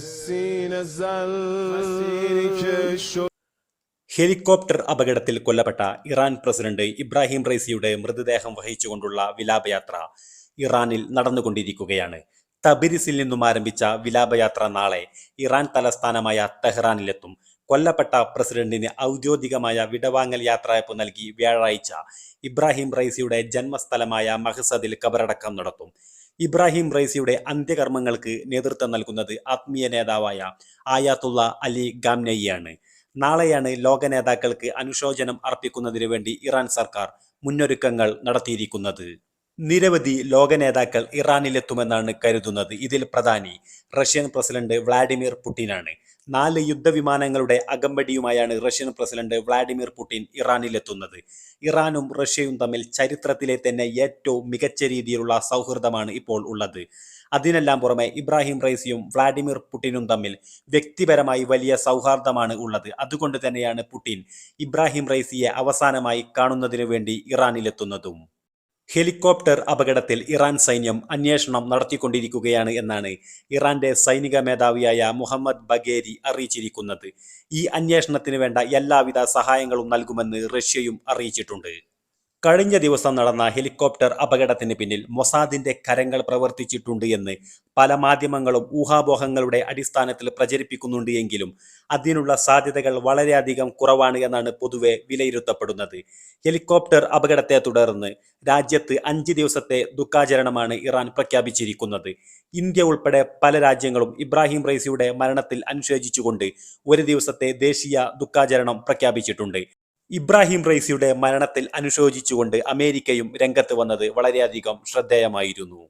سين helicopter അപകടത്തിൽ കൊല്ലപ്പെട്ട Iran president Ibrahim റൈസിയുടെ മൃതദേഹം വഹിച്ചുകൊണ്ടുള്ള വിലാപയാത്ര ഇറാനിൽ നടന്നുകൊണ്ടിരിക്കുകയാണ്. തബിരിസിൽ നിന്നും ആരംഭിച്ച വിലാപയാത്ര നാളെ ഇറാൻ തലസ്ഥാനമായ തെഹ്റാനിലെത്തും കൊല്ലപ്പെട്ട പ്രസിഡന്റിന് ഔദ്യോഗികമായ വിടവാങ്ങൽ യാത്രയപ്പ് നൽകി വ്യാഴാഴ്ച ഇബ്രാഹിം റൈസിയുടെ ജന്മസ്ഥലമായ മഹസദിൽ കബറടക്കം നടത്തും. ഇബ്രാഹിം റൈസിയുടെ അന്ത്യകർമ്മങ്ങൾക്ക് നേതൃത്വം നൽകുന്നത് ആത്മീയ നേതാവായ ആയാത്തുള്ള അലി ഗാംനയിയാണ്. നാളെയാണ് ലോക നേതാക്കൾക്ക് അനുശോചനം അർപ്പിക്കുന്നതിനു വേണ്ടി ഇറാൻ സർക്കാർ മുന്നൊരുക്കങ്ങൾ നടത്തിയിരിക്കുന്നത്. നിരവധി ലോക നേതാക്കൾ ഇറാനിലെത്തുമെന്നാണ് കരുതുന്നത്. ഇതിൽ പ്രധാനി റഷ്യൻ പ്രസിഡന്റ് വ്ളാഡിമിർ പുടിനാണ്. നാല് യുദ്ധവിമാനങ്ങളുടെ അകമ്പടിയുമായാണ് റഷ്യൻ പ്രസിഡന്റ് വ്ളാഡിമിർ പുടിൻ ഇറാനിലെത്തുന്നത്. ഇറാനും റഷ്യയും തമ്മിൽ ചരിത്രത്തിലെ തന്നെ ഏറ്റവും മികച്ച രീതിയിലുള്ള സൗഹൃദമാണ് ഇപ്പോൾ ഉള്ളത്. അതിനെല്ലാം പുറമെ ഇബ്രാഹിം റൈസിയും വ്ളാഡിമിർ പുടിനും തമ്മിൽ വ്യക്തിപരമായി വലിയ സൗഹാർദ്ദമാണ് ഉള്ളത്. അതുകൊണ്ട് തന്നെയാണ് പുടിൻ ഇബ്രാഹിം റൈസിയെ അവസാനമായി കാണുന്നതിനു വേണ്ടി ഇറാനിലെത്തുന്നതും. ഹെലികോപ്റ്റർ അപകടത്തിൽ ഇറാൻ സൈന്യം അന്വേഷണം നടത്തിക്കൊണ്ടിരിക്കുകയാണ് എന്നാണ് ഇറാന്റെ സൈനിക മേധാവിയായ മുഹമ്മദ് ബഗേരി അറിയിച്ചിരിക്കുന്നത്. ഈ അന്വേഷണത്തിന് വേണ്ട എല്ലാവിധ സഹായങ്ങളും നൽകുമെന്ന് റഷ്യയും അറിയിച്ചിട്ടുണ്ട്. കഴിഞ്ഞ ദിവസം നടന്ന ഹെലികോപ്റ്റർ അപകടത്തിന് പിന്നിൽ മൊസാദിന്റെ കരങ്ങൾ പ്രവർത്തിച്ചിട്ടുണ്ട് എന്ന് പല മാധ്യമങ്ങളും ഊഹാപോഹങ്ങളുടെ അടിസ്ഥാനത്തിൽ പ്രചരിപ്പിക്കുന്നുണ്ട് എങ്കിലും അതിനുള്ള സാധ്യതകൾ വളരെയധികം കുറവാണ് എന്നാണ് പൊതുവെ വിലയിരുത്തപ്പെടുന്നത്. ഹെലികോപ്റ്റർ അപകടത്തെ തുടർന്ന് രാജ്യത്ത് അഞ്ച് ദിവസത്തെ ദുഃഖാചരണമാണ് ഇറാൻ പ്രഖ്യാപിച്ചിരിക്കുന്നത്. ഇന്ത്യ ഉൾപ്പെടെ പല രാജ്യങ്ങളും ഇബ്രാഹിം റൈസിയുടെ മരണത്തിൽ അനുശോചിച്ചുകൊണ്ട് ഒരു ദിവസത്തെ ദേശീയ ദുഃഖാചരണം പ്രഖ്യാപിച്ചിട്ടുണ്ട്. ഇബ്രാഹിം റൈസിയുടെ മരണത്തിൽ അനുശോചിച്ചുകൊണ്ട് അമേരിക്കയും രംഗത്ത് വന്നത് വളരെയധികം ശ്രദ്ധേയമായിരുന്നു.